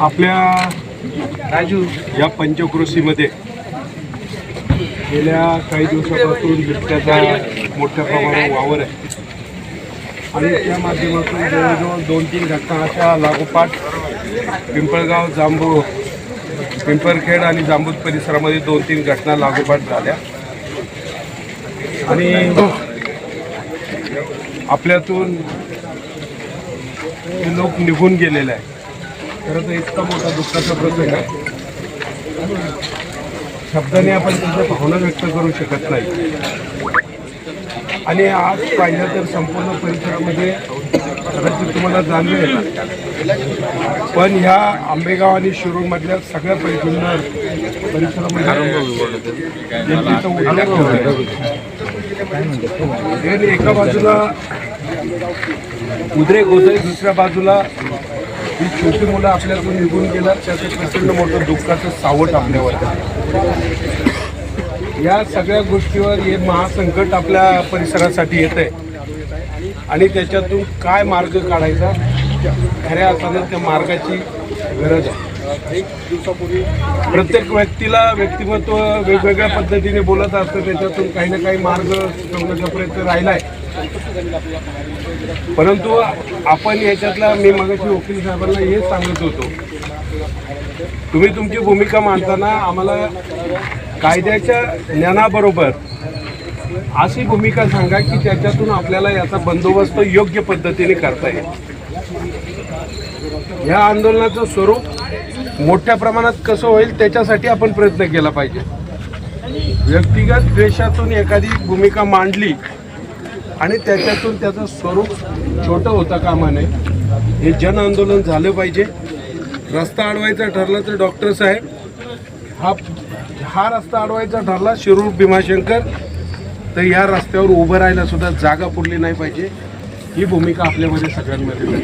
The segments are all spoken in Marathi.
आपल्या राजू. या पंचक्रोशीमध्ये गेल्या काही दिवसापासून बिबट्याचा मोठ्या प्रमाणावर वावर आहे. आणि त्या माध्यमातून जवळजवळ दोन तीन घटना अशा लागोपाठ पिंपळगाव जांभूळ पिंपळखेड आणि जांबूत परिसरामध्ये दोन तीन घटना लागोपाठ झाल्या. आणि आपल्यातून हे लोक निघून गेलेले आहे खरं तर इतका मोठा दुःखाचा प्रसंग आहे. शब्दाने आपण त्यांच्या भावना व्यक्त करू शकत नाही. आणि आज पाहिलं तर संपूर्ण परिसरामध्ये कदाचित तुम्हाला जाणवेल. पण ह्या आंबेगाव आणि शिरूरमधल्या सगळ्या परिसर परिसरामध्ये जनतेचा एका बाजूला उद्रेक होत आहे दुसऱ्या बाजूला ही छोटी मुलं आपल्यातून निघून गेल्यात. त्याचं प्रचंड मोठं दुःखाचं सावट आपल्यावर या सगळ्या गोष्टीवर हे महासंकट आपल्या परिसरासाठी येत आहे आणि त्याच्यातून काय मार्ग काढायचा? खऱ्या अर्थानं त्या मार्गाची गरज आहे. प्रत्येक व्यक्तीला व्यक्तिमत्व वेगवेगळ्या पद्धतीने बोलत असतं त्याच्यातून काही ना काही मार्ग शोधण्याचा प्रयत्न राहिला आहे परंतु आपण याच्यातला मी मगाशी वकील साहेबांना हे सांगत होतो. तुम्ही तुमची भूमिका मांडताना आम्हाला कायद्याच्या ज्ञानाबरोबर अशी भूमिका सांगा की त्याच्यातून आपल्याला याचा बंदोबस्त योग्य पद्धतीने करता येईल. या आंदोलनाचं स्वरूप मोठ्या प्रमाणात कसं होईल त्याच्यासाठी आपण प्रयत्न केला पाहिजे. व्यक्तिगत द्वेषातून एखादी भूमिका मांडली आणि त्याच्यातून त्याचं स्वरूप छोटं होता कामा नये. हे जन आंदोलन झालं पाहिजे. रस्ता अडवायचा ठरला तर डॉक्टर साहेब हा हा रस्ता अडवायचा ठरला शिरूर भीमाशंकर तर या रस्त्यावर उभं राहायला सुद्धा जागा पुरली नाही पाहिजे. ही भूमिका आपल्यामध्ये सगळ्यांमध्ये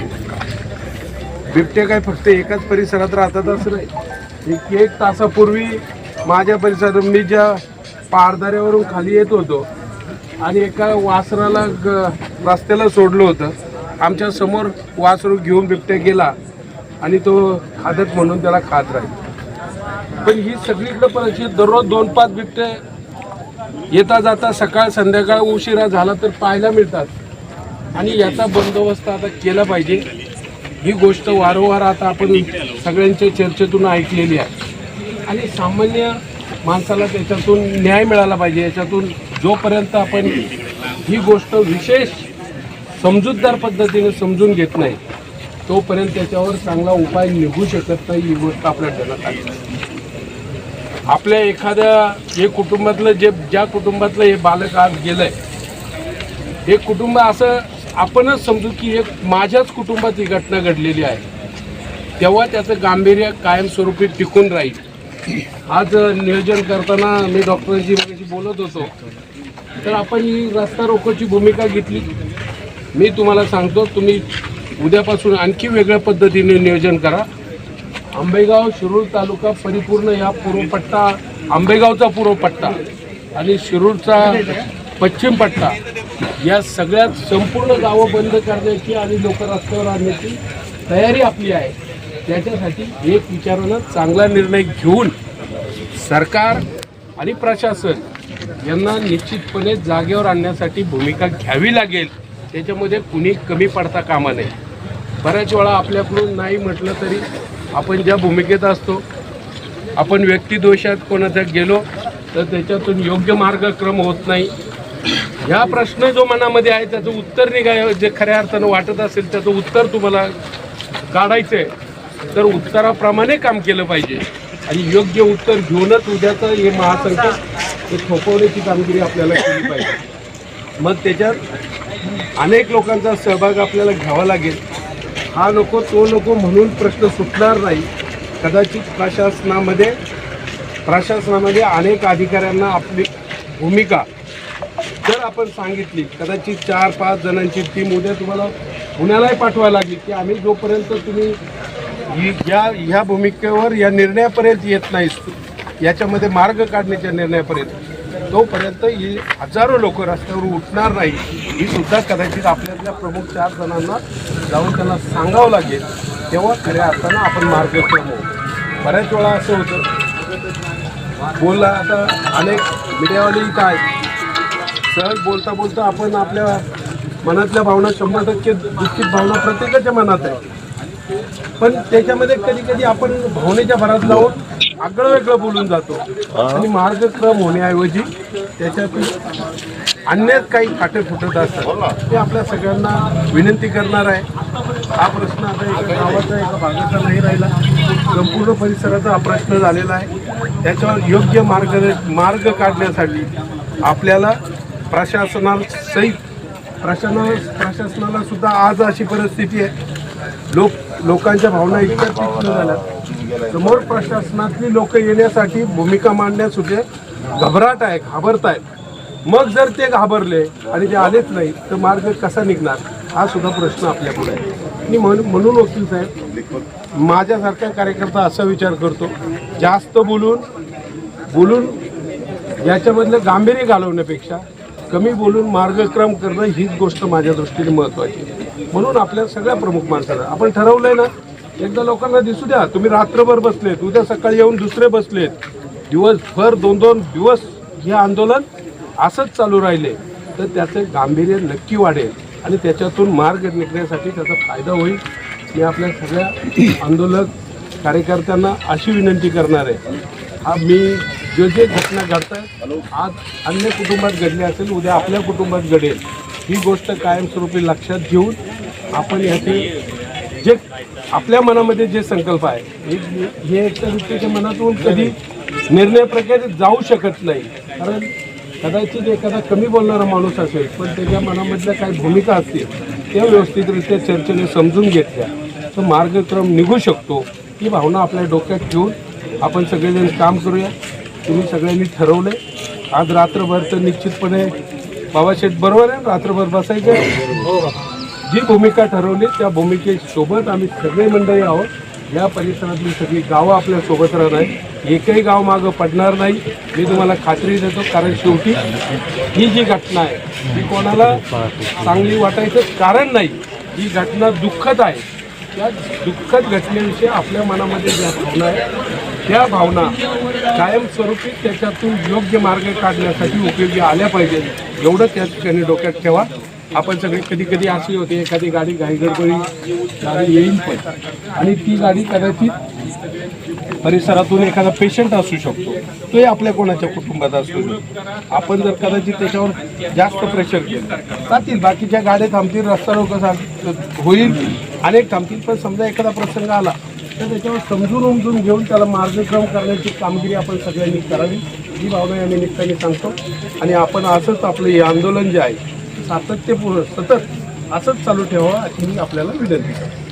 बिबटे काय फक्त एकाच परिसरात राहतात असं नाही. एक एक तासापूर्वी माझ्या परिसरात मी ज्या पारदाऱ्यावरून खाली येत होतो आणि एका वासराला ग- रस्त्याला सोडलं होतं. आमच्यासमोर वासरू घेऊन बिबट्या गेला आणि तो खादत म्हणून त्याला खात राहील. पण ही सगळीकडे पण अशी दररोज दोन पाच बिबटे येता जाता सकाळ संध्याकाळ उशिरा झाला तर पाहायला मिळतात. आणि याचा बंदोबस्त आता केला पाहिजे. ही गोष्ट वारंवार आता आपण सगळ्यांच्या चर्चेतून ऐकलेली आहे. आणि सामान्य माणसाला त्याच्यातून न्याय मिळाला पाहिजे याच्यातून जोपर्यंत आपण ही गोष्ट विशेष समजूतदार पद्धतीने समजून घेत नाही तोपर्यंत त्याच्यावर चांगला उपाय निघू शकत नाही ही गोष्ट आपल्या ठरत आली. आपल्या एखाद्या हे कुटुंबातलं जे ज्या कुटुंबातलं हे बालक आज गेलं आहे हे कुटुंब असं आपणच समजू की एक माझ्याच कुटुंबात ही घटना घडलेली आहे. तेव्हा त्याचं गांभीर्य कायमस्वरूपी टिकून राहील. आज नियोजन करताना मी डॉक्टरांशी मगाशी बोलत होतो. तर आपण ही रस्ता रोकोची भूमिका घेतली. मी तुम्हाला सांगतो तुम्ही उद्यापासून आणखी वेगळ्या पद्धतीने नियोजन करा. आंबेगाव शिरूर तालुका परिपूर्ण या पूर्वपट्टा आंबेगावचा पूर्वपट्टा आणि शिरूरचा पश्चिम पट्टा या सगळ्यात संपूर्ण गावं बंद करण्याची आणि लोक रस्त्यावर आणण्याची तयारी आपली आहे. त्याच्यासाठी एक विचारानं चांगला निर्णय घेऊन सरकार आणि प्रशासन यांना निश्चितपणे जागेवर आणण्यासाठी भूमिका घ्यावी लागेल. त्याच्यामध्ये कुणी कमी पडता कामा नये. बऱ्याच वेळा आपल्याकडून नाही म्हटलं तरी आपण ज्या भूमिकेत असतो आपण व्यक्तिदोषात कोणाच्या गेलो तर त्याच्यातून योग्य मार्गक्रम होत नाही. ह्या प्रश्न जो मनामध्ये आहे त्याचं उत्तर निघाय जे खऱ्या अर्थानं वाटत असेल त्याचं उत्तर तुम्हाला काढायचं आहे तर उत्तराप्रमाणे काम केलं पाहिजे. आणि योग्य उत्तर घेऊनच उद्याचं हे महासंकट हे थोपवण्याची कामगिरी आपल्याला केली पाहिजे. मग त्याच्यात अनेक लोकांचा सहभाग आपल्याला घ्यावा लागेल. हा नको तो नको म्हणून प्रश्न सुटणार नाही. कदाचित प्रशासनामध्ये प्रशासनामध्ये अनेक अधिकाऱ्यांना आपली भूमिका जर आपण सांगितली कदाचित चार पाच जणांची टीम उद्या तुम्हाला पुण्यालाही पाठवायला लागली की आम्ही जोपर्यंत तुम्ही ही या ह्या भूमिकेवर या निर्णयापर्यंत येत नाही याच्यामध्ये मार्ग काढण्याच्या निर्णयापर्यंत तोपर्यंत ही हजारो लोक रस्त्यावर उठणार नाही. ही सुद्धा कदाचित आपल्यातल्या प्रमुख चार जणांना जाऊन त्यांना सांगावं लागेल तेव्हा खऱ्या अर्थानं आपण मार्ग होऊ. बऱ्याच वेळा असं होतं. बोलला आता अनेक मीडियावाले इथं आहेत. सहज बोलता बोलता आपण आपल्या मनातल्या भावना शंभर टक्के दुःखित भावना प्रत्येकाच्या मनात आहे. पण त्याच्यामध्ये कधी कधी आपण भावनेच्या भरात लावून आगळं वेगळं बोलून जातो. आणि मार्गक्रम होण्याऐवजी त्याच्यातून अन्यात काही खाटे फुटत असतात. ते आपल्या सगळ्यांना विनंती करणार आहे. हा प्रश्न आता एका गावाचा एका भागाचा नाही राहिला. संपूर्ण परिसराचा हा प्रश्न झालेला आहे. त्याच्यावर योग्य मार्ग मार्ग काढण्यासाठी आपल्याला प्रशासनासहित प्रशासना प्रशासनाला सुद्धा आज अशी परिस्थिती आहे. लोक लोकांच्या भावना इतक्या तीक्ष्ण झाल्या. समोर प्रशासनातली लोक येण्यासाठी भूमिका मांडण्यास सुद्धा घबराट आहे घाबरत आहेत. मग जर ते घाबरले आणि ते आलेच नाही तर मार्ग कसा निघणार? हा सुद्धा प्रश्न आपल्यापुढे आहे. आणि म्हणून म्हणून वकील साहेब माझ्यासारखा कार्यकर्ता असा विचार करतो. जास्त बोलून बोलून याच्यामधलं गांभीर्य घालवण्यापेक्षा कमी बोलून मार्गक्रम करणं हीच गोष्ट माझ्या दृष्टीने महत्त्वाची आहे. म्हणून आपल्या सगळ्या प्रमुख माणसाला आपण ठरवलंय ना एकदा लोकांना दिसू द्या तुम्ही रात्रभर बसलेत उद्या सकाळी येऊन दुसरे बसलेत. दिवसभर दोन दोन दिवस हे आंदोलन असंच चालू राहिले तर त्याचं गांभीर्य नक्की वाढेल आणि त्याच्यातून मार्ग निघण्यासाठी त्याचा फायदा होईल. मी आपल्या सगळ्या आंदोलक कार्यकर्त्यांना अशी विनंती करणार आहे. हा मी जे जे घटना घडत आहेत आज अन्य कुटुंबात घडली असेल उद्या आपल्या कुटुंबात घडेल. ही गोष्ट कायमस्वरूपी लक्षात घेऊन आपण याचे जे आपल्या मनामध्ये जे संकल्प आहे हे हे एका व्यक्तीच्या मनातून कधी निर्णय प्रकारे जाऊ शकत नाही. कारण कदाचित एखादा कमी बोलणारा माणूस असेल पण त्याच्या मनामधल्या काही भूमिका असतील त्या व्यवस्थितरित्या चर्चेने समजून घेतल्या. तर मार्गक्रम निघू शकतो ही भावना आपल्या डोक्यात ठेवून आपण सगळेजण काम करूया. तुम्ही सगळ्यांनी ठरवले आज रात्रभर तर निश्चितपणे बाबाशेठ बरोबर आहे रात्रभर बसायचं जी भूमिका ठरवली त्या भूमिकेसोबत आम्ही सगळे मंडळी आहोत. या परिसरातली सगळी गावं आपल्यासोबत राहणार आहेत. एकही गाव मागं पडणार नाही. मी तुम्हाला खात्री देतो कारण शेवटी ही जी घटना आहे ही कोणाला चांगली वाटायचं कारण नाही. ही घटना दुःखद आहे. त्या दुःखद घटनेविषयी आपल्या मनामध्ये ज्या भावना आहेत त्या भावना कायमस्वरूपी त्याच्यातून योग्य मार्ग काढण्यासाठी उपयोगी आल्या पाहिजेत. एवढं त्या ठिकाणी डोक्यात ठेवा. आपण सगळे कधी कधी अशी होते एखादी गाडी घाईगडबडी गाडी येईल पण. आणि ती गाडी कदाचित परिसरातून एखादा पेशंट असू शकतो. तोही आपल्या कोणाच्या कुटुंबात असू शकतो. आपण जर कदाचित त्याच्यावर जास्त प्रेशर केलं जातील. बाकीच्या गाड्या थांबतील रस्ता रोक होईल. अनेक थांबतील. पण समजा एखादा प्रसंग आला तर त्याच्यावर समजून उमजून घेऊन त्याला मार्गक्रम करण्याची कामगिरी आपण सगळ्यांनी करावी. ही भावना या निमित्ताने सांगतो. आणि आपण असंच आपलं हे आंदोलन जे आहे सातत्यपूर्ण सतत असंच चालू ठेवावं अशी मी आपल्याला विनंती करतो.